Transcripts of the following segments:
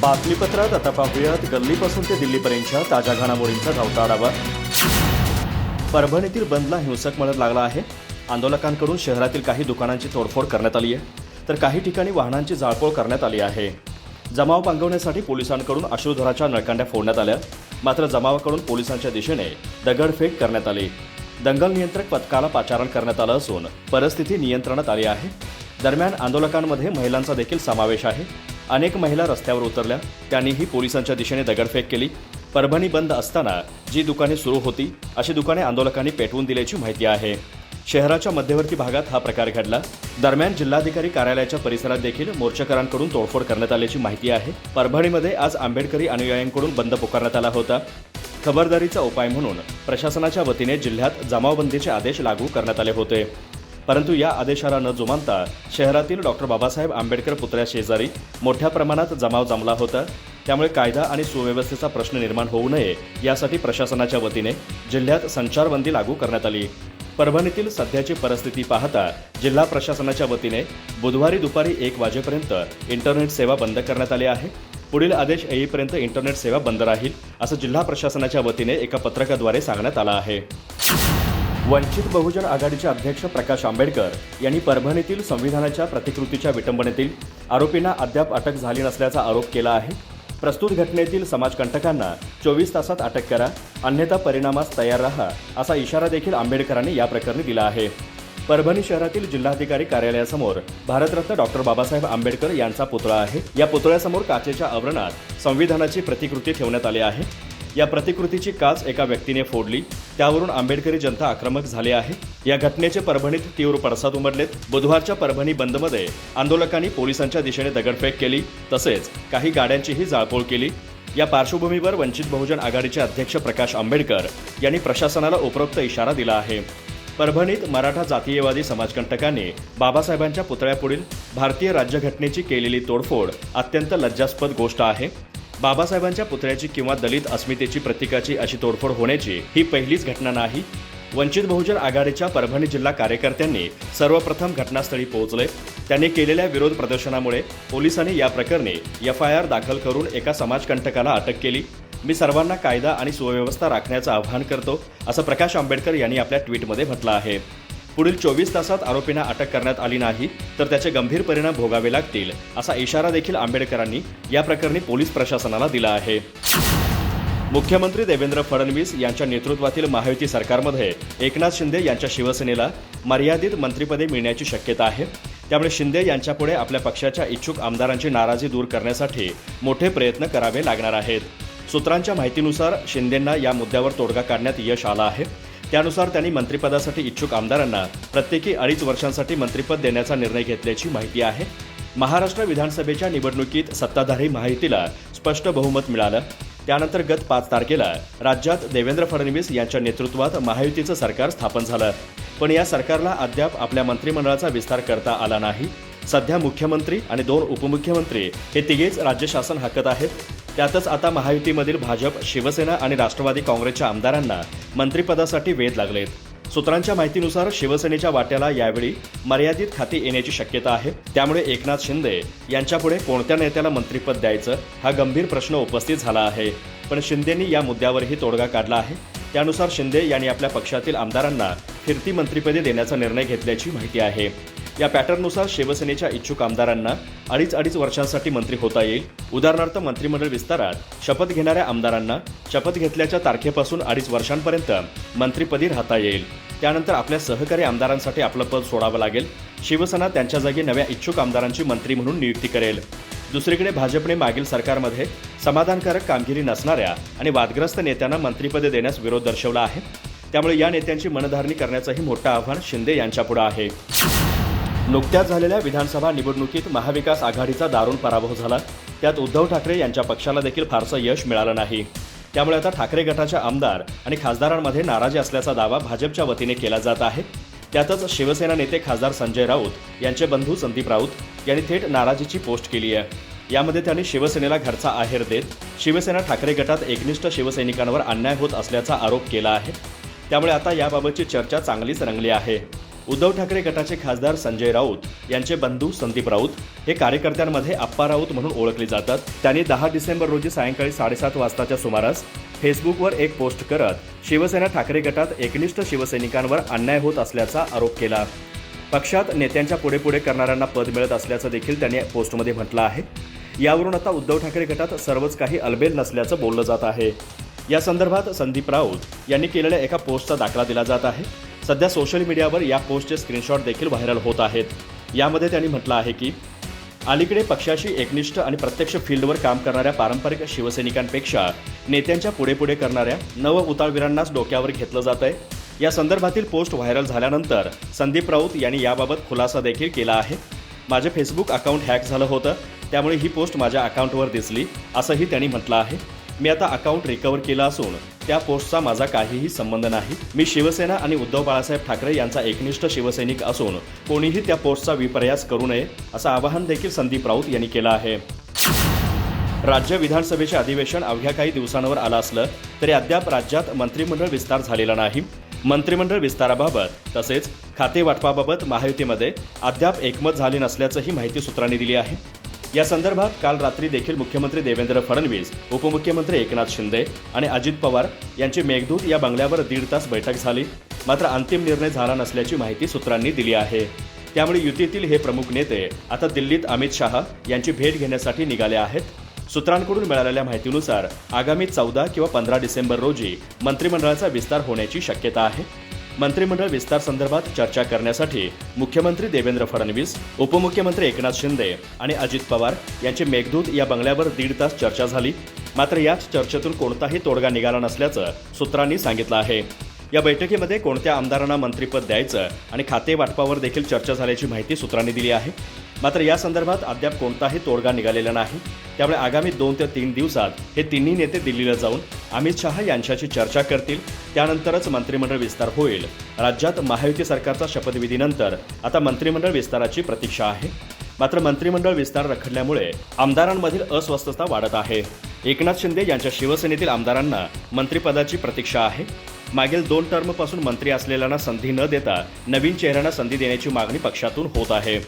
बातमीपत्रात आता पाहूयात. गल्लीपासून ते दिल्लीपर्यंतच्या ताज्या घडामोडींचा धावता आढावा. परभणीतील बंदला हिंसक मळत लागला आहे. आंदोलकांकडून शहरातील काही दुकानांची तोडफोड करण्यात आली आहे. तर काही ठिकाणी वाहनांची जाळपोळ करण्यात आली आहे. जमाव पांगवण्यासाठी पोलिसांकडून अश्रुधराच्या नळकांड्या फोडण्यात आल्या. मात्र जमावाकडून पोलिसांच्या दिशेने दगडफेक करण्यात आली. दंगल नियंत्रक पथकाला पाचारण करण्यात आलं असून परिस्थिती नियंत्रणात आली आहे. दरम्यान आंदोलकांमध्ये महिलांचा देखील समावेश आहे. अनेक महिला रस्त्यावर उतरल्या. त्यांनीही पोलिसांच्या दिशेने दगडफेक केली. परभणी बंद असताना जी दुकाने सुरू होती अशी दुकाने आंदोलकांनी पेटवून दिल्याची माहिती आहे. शहराच्या मध्यवर्ती भागात हा प्रकार घडला. दरम्यान जिल्हाधिकारी कार्यालयाच्या परिसरात देखील मोर्चेकरांकडून तोडफोड करण्यात आल्याची माहिती आहे. परभणीमध्ये आज आंबेडकरी अनुयायांकडून बंद पुकारण्यात आला होता. खबरदारीचा उपाय म्हणून प्रशासनाच्या वतीने जिल्ह्यात जमावबंदीचे आदेश लागू करण्यात आले होते. परंतु या आदेशाला न जुमानता शहरातील डॉक्टर बाबासाहेब आंबेडकर पुतळ्या शेजारी मोठ्या प्रमाणात जमाव जमला होता. त्यामुळे कायदा आणि सुव्यवस्थेचा प्रश्न निर्माण होऊ नये यासाठी प्रशासनाच्या वतीने जिल्ह्यात संचारबंदी लागू करण्यात आली. परभणीतील सध्याची परिस्थिती पाहता जिल्हा प्रशासनाच्या वतीने बुधवारी दुपारी एक वाजेपर्यंत इंटरनेट सेवा बंद करण्यात आली आहे. पुढील आदेश येईपर्यंत इंटरनेट सेवा बंद राहील असं जिल्हा प्रशासनाच्या वतीने एका पत्रकाद्वारे सांगण्यात आलं आहे. वंचित बहुजन आघाडीचे अध्यक्ष प्रकाश आंबेडकर यांनी परभणीतील संविधानाच्या प्रतिकृतीच्या विटंबनेतील आरोपींना अद्याप अटक झाली नसल्याचा आरोप केला आहे. प्रस्तुत घटनेतील समाजकंटकांना चोवीस तासात अटक करा अन्यथा परिणामास तयार राहा असा इशारा देखील आंबेडकरांनी या प्रकरणी दिला आहे. परभणी शहरातील जिल्हाधिकारी कार्यालयासमोर भारतरत्न डॉक्टर बाबासाहेब आंबेडकर यांचा पुतळा आहे. या पुतळ्यासमोर काचेच्या आवरणात संविधानाची प्रतिकृती ठेवण्यात आली आहे. या प्रतिकृतीची काच एका व्यक्तीने फोडली. त्यावरून आंबेडकरी जनता आक्रमक झाली आहे. या घटनेचे परभणीत तीव्र पडसाद उमटलेत बुधवारच्या परभणी बंदमध्ये आंदोलकांनी पोलिसांच्या दिशेने दगडफेक केली. तसेच काही गाड्यांचीही जाळपोळ केली. या पार्श्वभूमीवर वंचित बहुजन आघाडीचे अध्यक्ष प्रकाश आंबेडकर यांनी प्रशासनाला उपरोक्त इशारा दिला आहे. परभणीत मराठा जातीयवादी समाजकंटकांनी बाबासाहेबांच्या पुतळ्यापुढील भारतीय राज्यघटनेची केलेली तोडफोड अत्यंत लज्जास्पद गोष्ट आहे. बाबासाहेबांच्या पुतळ्याची किंवा दलित अस्मितेची प्रतीकाची अशी तोडफोड होण्याची ही पहिलीच घटना नाही. वंचित बहुजन आघाडीच्या परभणी जिल्हा कार्यकर्त्यांनी सर्वप्रथम घटनास्थळी पोहोचले. त्यांनी केलेल्या विरोध प्रदर्शनामुळे पोलिसांनी या प्रकरणी एफ आय आर दाखल करून एका समाजकंटकाला अटक केली. मी सर्वांना कायदा आणि सुव्यवस्था राखण्याचं आवाहन करतो असं प्रकाश आंबेडकर यांनी आपल्या ट्विटमध्ये म्हटलं आहे. पुढील चोवीस तासात आरोपींना अटक करण्यात आली नाही तर त्याचे गंभीर परिणाम भोगावे लागतील असा इशारा देखील आंबेडकरांनी या प्रकरणी पोलीस प्रशासनाला दिला आहे. मुख्यमंत्री देवेंद्र फडणवीस यांच्या नेतृत्वातील महायुती सरकारमध्ये एकनाथ शिंदे यांच्या शिवसेनेला मर्यादित मंत्रिपदे मिळण्याची शक्यता आहे. त्यामुळे शिंदे यांच्यापुढे आपल्या पक्षाच्या इच्छुक आमदारांची नाराजी दूर करण्यासाठी मोठे प्रयत्न करावे लागणार आहेत. सूत्रांच्या माहितीनुसार शिंदेंना या मुद्द्यावर तोडगा काढण्यात यश आलं आहे. त्यानुसार त्यांनी मंत्रिपदासाठी इच्छुक आमदारांना प्रत्येकी अडीच वर्षांसाठी मंत्रिपद देण्याचा निर्णय घेतल्याची माहिती आहे. महाराष्ट्र विधानसभेच्या निवडणुकीत सत्ताधारी महायुतीला स्पष्ट बहुमत मिळालं. त्यानंतर गत पाच तारखेला राज्यात देवेंद्र फडणवीस यांच्या नेतृत्वात महायुतीचं सरकार स्थापन झालं. पण या सरकारला अद्याप आपल्या मंत्रिमंडळाचा विस्तार करता आला नाही. सध्या मुख्यमंत्री आणि दोन उपमुख्यमंत्री हे तिघेच राज्य शासन हाकत आहेत. त्यातच आता महायुतीमधील भाजप शिवसेना आणि राष्ट्रवादी काँग्रेसच्या आमदारांना मंत्रिपदासाठी वेध लागलेत. सूत्रांच्या माहितीनुसार शिवसेनेच्या वाट्याला यावेळी मर्यादित खाती येण्याची शक्यता आहे. त्यामुळे एकनाथ शिंदे यांच्यापुढे कोणत्या नेत्याला मंत्रिपद द्यायचं हा गंभीर प्रश्न उपस्थित झाला आहे. पण शिंदेंनी या मुद्द्यावरही तोडगा काढला आहे. त्यानुसार शिंदे यांनी आपल्या पक्षातील आमदारांना फिरती मंत्रिपदे देण्याचा निर्णय घेतल्याची माहिती आहे. या पॅटर्ननुसार शिवसेनेच्या इच्छुक आमदारांना अडीच अडीच वर्षांसाठी मंत्री होता येईल. उदाहरणार्थ मंत्रिमंडळ विस्तारात शपथ घेणाऱ्या आमदारांना शपथ घेतल्याच्या तारखेपासून अडीच वर्षांपर्यंत मंत्रिपदी राहता येईल. त्यानंतर आपल्या सहकारी आमदारांसाठी आपलं पद सोडावं लागेल. शिवसेना त्यांच्या जागी नव्या इच्छुक आमदारांची मंत्री म्हणून नियुक्ती करेल. दुसरीकडे भाजपने मागील सरकारमध्ये समाधानकारक कामगिरी नसणाऱ्या आणि वादग्रस्त नेत्यांना मंत्रिपदे देण्यास विरोध दर्शवला आहे. त्यामुळे या नेत्यांची मनधारणी करण्याचंही मोठं आव्हान शिंदे यांच्यापुढे आहे. नुकत्याच झालेल्या विधानसभा निवडणुकीत महाविकास आघाडीचा दारुण पराभव झाला. त्यात उद्धव ठाकरे यांच्या पक्षाला देखील फारसं यश मिळालं नाही. त्यामुळे आता ठाकरे गटाच्या आमदार आणि खासदारांमध्ये नाराजी असल्याचा दावा भाजपच्या वतीने केला जात आहे. त्यातच शिवसेना नेते खासदार संजय राऊत यांचे बंधू संदीप राऊत यांनी थेट नाराजीची पोस्ट केली आहे. यामध्ये त्यांनी शिवसेनेला घरचा आहेर देत शिवसेना ठाकरे गटात एकनिष्ठ शिवसैनिकांवर अन्याय होत असल्याचा आरोप केला आहे. त्यामुळे आता याबाबतची चर्चा चांगलीच रंगली आहे. उद्धव ठाकरे गटाचे खासदार संजय राऊत यांचे बंधू संदीप राऊत हे कार्यकर्त्यांमध्ये आप्पा राऊत म्हणून ओळखले जातात. त्यांनी दहा डिसेंबर रोजी सायंकाळी साडेसात वाजताच्या सुमारास फेसबुकवर एक पोस्ट करत शिवसेना ठाकरे गटात एकनिष्ठ शिवसैनिकांवर अन्याय होत असल्याचा आरोप केला. पक्षात नेत्यांच्या पुढे पुढे करणाऱ्यांना पद मिळत असल्याचं देखील त्यांनी पोस्टमध्ये म्हटलं आहे. यावरून आता उद्धव ठाकरे गटात सर्वच काही अलबेल नसल्याचं बोललं जात आहे. या संदर्भात संदीप राऊत यांनी केलेल्या एका पोस्टचा दाखला दिला जात आहे. सध्या सोशल मीडियावर या पोस्टचे स्क्रीनशॉट देखील व्हायरल होत आहेत. यामध्ये त्यांनी म्हटलं आहे की अलीकडे पक्षाशी एकनिष्ठ आणि प्रत्यक्ष फील्डवर काम करणाऱ्या पारंपरिक शिवसैनिकांपेक्षा नेत्यांच्या पुढे पुढे करणाऱ्या नव उतारवीरांनाच डोक्यावर घेतलं जात आहे. या संदर्भातील पोस्ट व्हायरल झाल्यानंतर संदीप राऊत यांनी याबाबत खुलासा देखील केला आहे. माझे फेसबुक अकाउंट हॅक झालं होतं त्यामुळे ही पोस्ट माझ्या अकाउंटवर दिसली असंही त्यांनी म्हटलं आहे. मी आता अकाउंट रिकवर केलं असून त्या पोस्टचा माझा काहीही संबंध नाही. मी शिवसेना आणि उद्धव बाळासाहेब ठाकरे यांचा एकनिष्ठ शिवसैनिक असून कोणीही त्या पोस्टचा विपर्यास करू नये असं आवाहन देखील संदीप राऊत यांनी केलं आहे. राज्य विधानसभेचे अधिवेशन अवघ्या काही दिवसांवर आलं असलं तरी अद्याप राज्यात मंत्रिमंडळ विस्तार झालेला नाही. मंत्रिमंडळ विस्ताराबाबत तसेच खाते वाटपाबाबत महायुतीमध्ये अद्याप एकमत झाले नसल्याचंही माहिती सूत्रांनी दिली आहे. या संदर्भात काल रात्री देखील मुख्यमंत्री देवेंद्र फडणवीस उपमुख्यमंत्री एकनाथ शिंदे आणि अजित पवार यांची मेघदूत या बंगल्यावर दीड तास बैठक झाली. मात्र अंतिम निर्णय झाला नसल्याची माहिती सूत्रांनी दिली आहे. त्यामुळे युतीतील हे प्रमुख नेते आता दिल्लीत अमित शहा यांची भेट घेण्यासाठी निघाले आहेत. सूत्रांकडून मिळालेल्या माहितीनुसार आगामी चौदा किंवा पंधरा डिसेंबर रोजी मंत्रिमंडळाचा विस्तार होण्याची शक्यता आहे. मंत्रिमंडळ विस्तार संदर्भात चर्चा करण्यासाठी मुख्यमंत्री देवेंद्र फडणवीस उपमुख्यमंत्री एकनाथ शिंदे आणि अजित पवार यांची मेघदूत या बंगल्यावर दीड तास चर्चा झाली. मात्र याच चर्चेतून कोणताही तोडगा निघाला नसल्याचं सूत्रांनी सांगितलं आहे. या बैठकीमध्ये कोणत्या आमदारांना मंत्रिपद द्यायचं आणि खाते वाटपावर देखील चर्चा झाल्याची माहिती सूत्रांनी दिली आहे. मात्र या संदर्भात अद्याप कोणताही तोडगा निघालेला नाही. त्यामुळे आगामी दोन ते तीन दिवसात हे तिन्ही नेते दिल्लीला जाऊन अमित शहा यांच्याशी चर्चा करतील. त्यानंतरच मंत्रिमंडळ विस्तार होईल. राज्यात महायुती सरकारचा शपथविधीनंतर आता मंत्रिमंडळ विस्ताराची प्रतीक्षा आहे. मात्र मंत्रिमंडळ विस्तार रखडल्यामुळे आमदारांमधील अस्वस्थता वाढत आहे. एकनाथ शिंदे यांच्या शिवसेनेतील आमदारांना मंत्रिपदाची प्रतीक्षा आहे. मागील दोन टर्मपासून मंत्री असलेल्यांना संधी न देता नवीन चेहऱ्यांना संधी देण्याची मागणी पक्षातून होत आहे.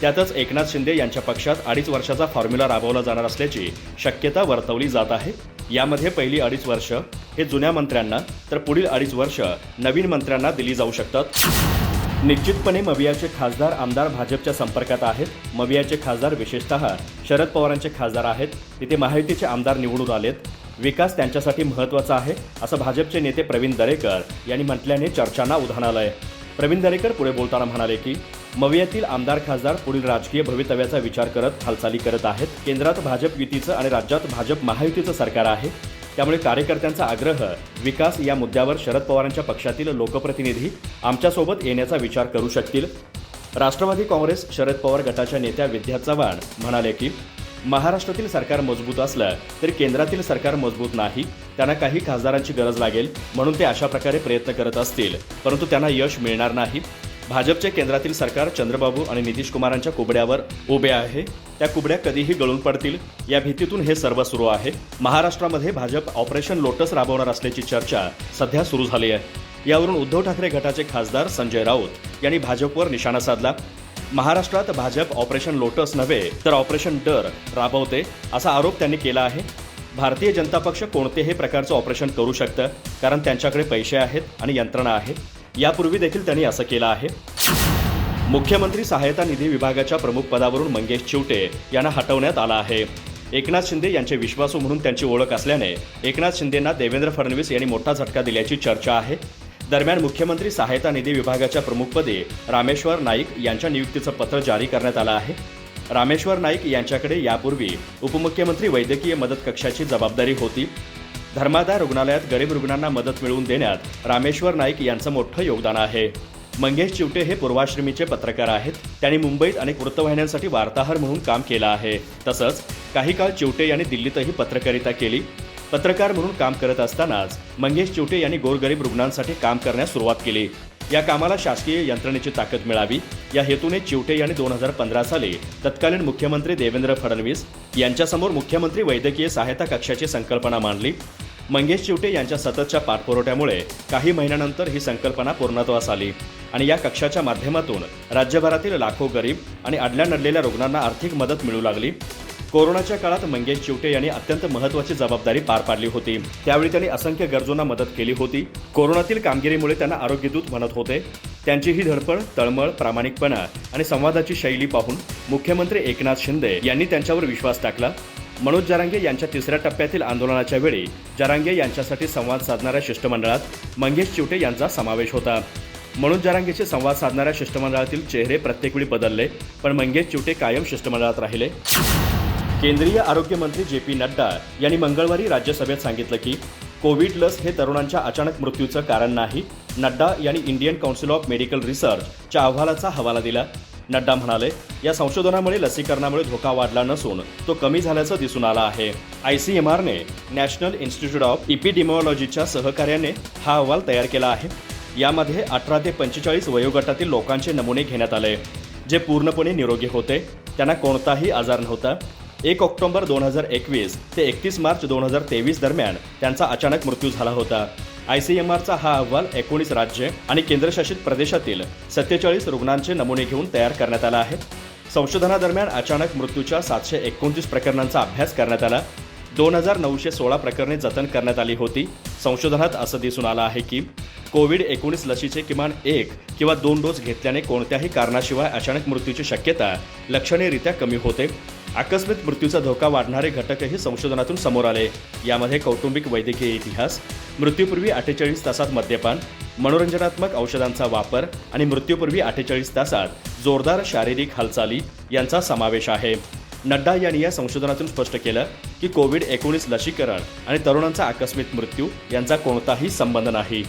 त्यातच एकनाथ शिंदे यांच्या पक्षात अडीच वर्षाचा फॉर्म्युला राबवला जाणार असल्याची शक्यता वर्तवली जात आहे. यामध्ये पहिली अडीच वर्ष हे जुन्या मंत्र्यांना तर पुढील अडीच वर्ष नवीन मंत्र्यांना दिली जाऊ शकतात. निश्चितपणे मवियाचे खासदार आमदार भाजपच्या संपर्कात आहेत. मवियाचे खासदार विशेषतः शरद पवारांचे खासदार आहेत. तिथे महायुतीचे आमदार निवडून आलेत. विकास त्यांच्यासाठी महत्त्वाचा आहे असं भाजपचे नेते प्रवीण दरेकर यांनी म्हटल्याने चर्चांना उधाण आलंय. प्रवीण दरेकर पुढे बोलताना म्हणाले की मवियातील आमदार खासदार पुढील राजकीय भवितव्याचा विचार करत हालचाली करत आहेत. केंद्रात भाजप युतीचं आणि राज्यात भाजप महायुतीचं सरकार आहे. त्यामुळे कार्यकर्त्यांचा आग्रह विकास या मुद्द्यावर शरद पवारांच्या पक्षातील लोकप्रतिनिधी आमच्यासोबत येण्याचा विचार करू शकतील. राष्ट्रवादी काँग्रेस शरद पवार गटाच्या नेत्या विद्या चव्हाण म्हणाले की महाराष्ट्रातील सरकार मजबूत असलं तरी केंद्रातील सरकार मजबूत नाही. त्यांना काही खासदारांची गरज लागेल म्हणून ते अशा प्रकारे प्रयत्न करत असतील परंतु त्यांना यश मिळणार नाही. भाजपचे केंद्रातील सरकार चंद्रबाबू आणि नितीश कुमारांच्या कुबड्यावर उभे आहे. त्या कुबड्या कधीही गळून पडतील. या भीतीतून हे सर्व सुरू आहे. महाराष्ट्रामध्ये भाजप ऑपरेशन लोटस राबवणार असल्याची चर्चा सध्या सुरू झाली आहे. यावरून उद्धव ठाकरे गटाचे खासदार संजय राऊत यांनी भाजपवर निशाणा साधला. महाराष्ट्रात भाजप ऑपरेशन लोटस नव्हे तर ऑपरेशन डर राबवते असा आरोप त्यांनी केला आहे. भारतीय जनता पक्ष कोणतेही प्रकारचं ऑपरेशन करू शकतं कारण त्यांच्याकडे पैसे आहेत आणि यंत्रणा आहे. यापूर्वी देखील त्यांनी असं केलं आहे. मुख्यमंत्री सहायता निधी विभागाच्या प्रमुख पदावरून मंगेश चिवटे यांना हटवण्यात आला आहे. एकनाथ शिंदे यांचे विश्वासू म्हणून त्यांची ओळख असल्याने एकनाथ शिंदेंना देवेंद्र फडणवीस यांनी मोठा झटका दिल्याची चर्चा आहे. दरम्यान मुख्यमंत्री सहायता निधी विभागाच्या प्रमुखपदी रामेश्वर नाईक यांच्या नियुक्तीचं पत्र जारी करण्यात आलं आहे. रामेश्वर नाईक यांच्याकडे यापूर्वी उपमुख्यमंत्री वैद्यकीय मदत कक्षाची जबाबदारी होती. धर्मादाय रुग्णालयात गरीब रुग्णांना मदत मिळवून देण्यात रामेश्वर नाईक यांचं मोठं योगदान आहे. मंगेश चिवटे हे पूर्वाश्रमीचे पत्रकार आहेत. त्यांनी मुंबईत अनेक वृत्तवाहिन्यांसाठी वार्ताहर म्हणून काम केलं आहे. तसंच काही काळ चिवटे यांनी दिल्लीतही पत्रकारिता केली. पत्रकार म्हणून काम करत असतानाच मंगेश चिवटे यांनी गोरगरीब रुग्णांसाठी काम करण्यास सुरुवात केली. या कामाला शासकीय यंत्रणेची ताकद मिळावी. या हेतूने चिवटे यांनी दोन हजार पंधरा साली तत्कालीन मुख्यमंत्री देवेंद्र फडणवीस यांच्यासमोर मुख्यमंत्री वैद्यकीय सहायता कक्षाची संकल्पना मांडली. मंगेश चिवटे यांच्या सततच्या पाठपुरवठ्यामुळे काही महिन्यानंतर ही संकल्पना पूर्णत्वास आली आणि या कक्षाच्या माध्यमातून राज्यभरातील लाखो गरीब आणि अडल्या नडलेल्या रुग्णांना आर्थिक मदत मिळू लागली. कोरोनाच्या काळात मंगेश चिवटे यांनी अत्यंत महत्त्वाची जबाबदारी पार पाडली होती. त्यावेळी त्यांनी असंख्य गरजूंना मदत केली होती. कोरोनातील कामगिरीमुळे त्यांना आरोग्यदूत म्हणत होते. त्यांची ही धडपड तळमळ प्रामाणिकपणा आणि संवादाची शैली पाहून मुख्यमंत्री एकनाथ शिंदे यांनी त्यांच्यावर विश्वास टाकला. मनोज जरांगे यांच्या तिसऱ्या टप्प्यातील आंदोलनाच्या वेळी जरांगे यांच्यासाठी संवाद साधणाऱ्या शिष्टमंडळात मंगेश चिवटे यांचा समावेश होता. मनोज जरांगेशी संवाद साधणाऱ्या शिष्टमंडळातील चेहरे प्रत्येक वेळी बदलले पण मंगेश चिवटे कायम शिष्टमंडळात राहिले. केंद्रीय आरोग्य मंत्री जे पी नड्डा यांनी मंगळवारी राज्यसभेत सांगितलं की कोविड लस हे तरुणांच्या अचानक मृत्यूचं कारण नाही नड्डा यांनी इंडियन काउन्सिल ऑफ मेडिकल रिसर्चच्या अहवालाचा हवाला दिला. नड्डा म्हणाले या संशोधनामुळे लसीकरणामुळे धोका वाढला नसून तो कमी झाल्याचं दिसून आला आहे. आय सी एम आरने नॅशनल इन्स्टिट्यूट ऑफ इपिडिमॉलॉजीच्या सहकार्याने हा अहवाल तयार केला आहे. यामध्ये अठरा ते पंचेचाळीस वयोगटातील लोकांचे नमुने घेण्यात आले. जे पूर्णपणे निरोगी होते त्यांना कोणताही आजार नव्हता. एक ऑक्टोबर दोन हजार एकवीस ते एकतीस मार्च दोन हजार तेवीस दरम्यान त्यांचा अचानक मृत्यू झाला होता. आय सी एम आरचा हा अहवाल एकोणीस राज्य आणि केंद्रशासित प्रदेशातील सत्तेचाळीस रुग्णांचे नमुने घेऊन तयार करण्यात आला आहे. संशोधनादरम्यान अचानक मृत्यूच्या सातशे एकोणतीस प्रकरणांचा अभ्यास करण्यात आला. दोन हजार नऊशे सोळा प्रकरणे जतन करण्यात आली होती. संशोधनात असं दिसून आलं आहे की कोविड एकोणीस लसीचे किमान एक किंवा दोन डोस घेतल्याने कोणत्याही कारणाशिवाय अचानक मृत्यूची शक्यता लक्षणीयरित्या कमी होते. आकस्मिक मृत्यूचा धोका वाढणारे घटकही संशोधनातून समोर आले. यामध्ये कौटुंबिक वैद्यकीय इतिहास मृत्यूपूर्वी अठ्ठेचाळीस तासात मद्यपान मनोरंजनात्मक औषधांचा वापर आणि मृत्यूपूर्वी अठ्ठेचाळीस तासात जोरदार शारीरिक हालचाली यांचा समावेश आहे. नड्डा यांनी या संशोधनातून स्पष्ट केलं की कोविड एकोणीस लसीकरण आणि तरुणांचा आकस्मिक मृत्यू यांचा कोणताही संबंध नाही.